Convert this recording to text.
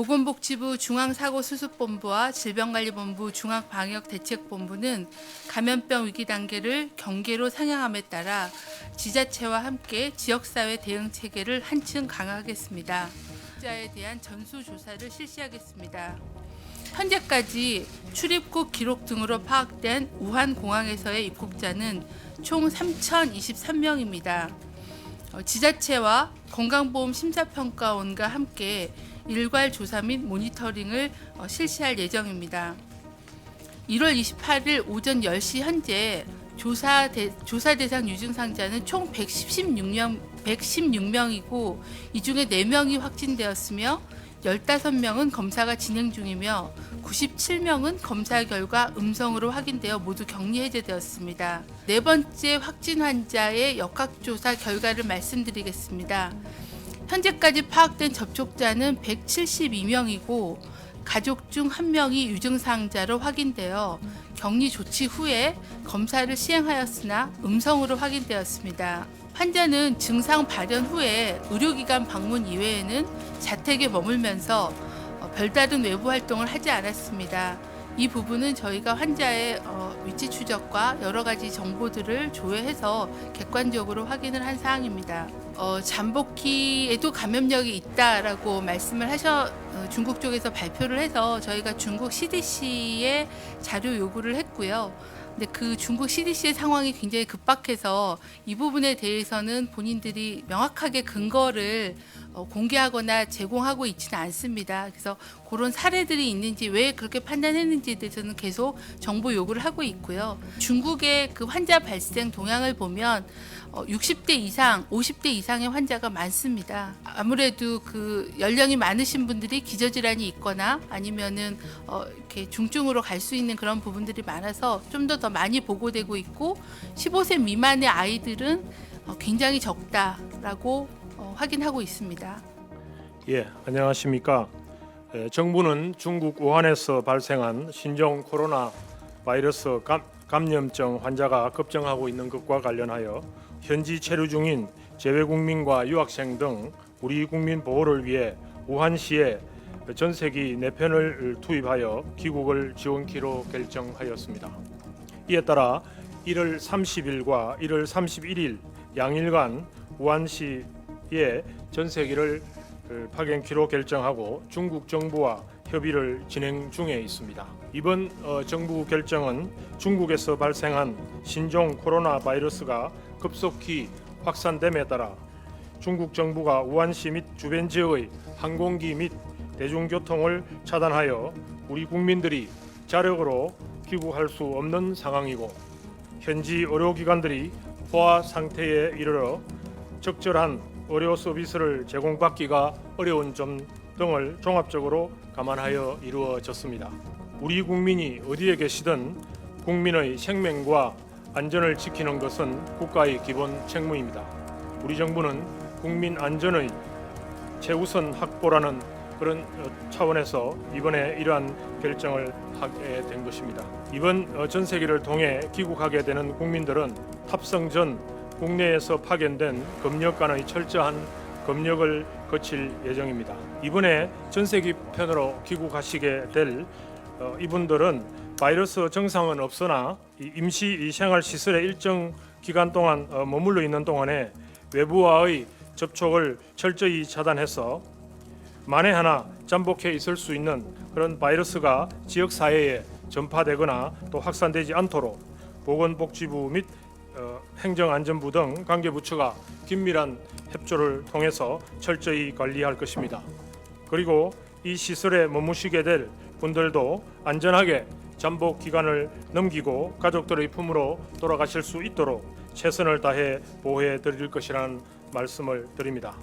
보건복지부 중앙사고수습본부와 질병관리본부 중앙방역대책본부는 감염병 위기 단계를 경계로 상향함에 따라 지자체와 함께 지역사회 대응 체계를 한층 강화하겠습니다. 자에 대한 전수조사를 실시하겠습니다. 현재까지 출입국 기록 등으로 파악된 우한 공항에서의 입국자는 총 3,023명입니다. 어, 지자체와 건강보험 심사평가원과 함께 일괄 조사 및 모니터링을 어, 실시할 예정입니다. 1월 28일 오전 10시 현재 조사, 대, 조사 대상 유증 상자는 총 116명, 116명이고 이 중에 4명이 확진되었으며 15명은 검사가 진행 중이며 97명은 검사 결과 음성으로 확인되어 모두 격리 해제되었습니다. 네 번째 확진 환자의 역학조사 결과를 말씀드리겠습니다. 현재까지 파악된 접촉자는 172명이고 가족 중 한 명이 유증상자로 확인되어 격리 조치 후에 검사를 시행하였으나 음성으로 확인되었습니다. 환자는 증상 발현 후에 의료기관 방문 이외에는 자택에 머물면서 어, 별다른 외부 활동을 하지 않았습니다. 이 부분은 저희가 환자의 어, 위치 추적과 여러 가지 정보들을 조회해서 객관적으로 확인을 한 사항입니다. 어, 잠복기에도 감염력이 있다라고 말씀을 하셔 어, 중국 쪽에서 발표를 해서 저희가 중국 CDC에 자료 요구를 했고요. 근데 그 중국 CDC의 상황이 굉장히 급박해서 이 부분에 대해서는 본인들이 명확하게 근거를 어, 공개하거나 제공하고 있지는 않습니다. 그래서 그런 사례들이 있는지 왜 그렇게 판단했는지에 대해서는 계속 정보 요구를 하고 있고요. 중국의 그 환자 발생 동향을 보면 어, 60대 이상, 50대 이상의 환자가 많습니다. 아무래도 그 연령이 많으신 분들이 기저질환이 있거나 아니면은 어, 이렇게 중증으로 갈 수 있는 그런 부분들이 많아서 좀 더더 많이 보고되고 있고 15세 미만의 아이들은 어, 굉장히 적다라고 어, 확인하고 있습니다. 예, 안녕하십니까. 에, 정부는 중국 우한에서 발생한 신종 코로나 바이러스 감, 감염증 환자가 급증하고 있는 것과 관련하여 현지 체류 중인 재외국민과 유학생 등 우리 국민 보호를 위해 우한시에 전세기 4편을 투입하여 귀국을 지원키로 결정하였습니다. 이에 따라 1월 30일과 1월 31일 양일간 우한시 에 전세기를 그 파견키로 결정하고 중국 정부와 협의를 진행 중에 있습니다. 이번 어, 정부 결정은 중국에서 발생한 신종 코로나 바이러스가 급속히 확산됨에 따라 중국 정부가 우한시 및 주변 지역의 항공기 및 대중교통을 차단하여 우리 국민들이 자력으로 귀국할 수 없는 상황이고 현지 의료기관들이 포화 상태에 이르러 적절한 의료 서비스를 제공받기가 어려운 점 등을 종합적으로 감안하여 이루어졌습니다. 우리 국민이 어디에 계시든 국민의 생명과 안전을 지키는 것은 국가의 기본 책무입니다. 우리 정부는 국민 안전의 최우선 확보라는 그런 어, 차원에서 이번에 이러한 결정을 하게 된 것입니다. 이번 어, 전세기를 통해 귀국하게 되는 국민들은 탑승 전 국내에서 파견된 검역관의 철저한 검역을 거칠 예정입니다. 이번에 전세기 편으로 귀국하시게 될 어, 이분들은 바이러스 증상은 없으나 이 임시 이 생활 시설에 일정 기간 동안 어, 머물러 있는 동안에 외부와의 접촉을 철저히 차단해서 만에 하나 잠복해 있을 수 있는 그런 바이러스가 지역 사회에 전파되거나 또 확산되지 않도록 보건복지부 및 어, 행정안전부 등 관계부처가 긴밀한 협조를 통해서 철저히 관리할 것입니다. 그리고 이 시설에 머무시게 될 분들도 안전하게 잠복 기간을 넘기고 가족들의 품으로 돌아가실 수 있도록 최선을 다해 보호해 드릴 것이라는 말씀을 드립니다.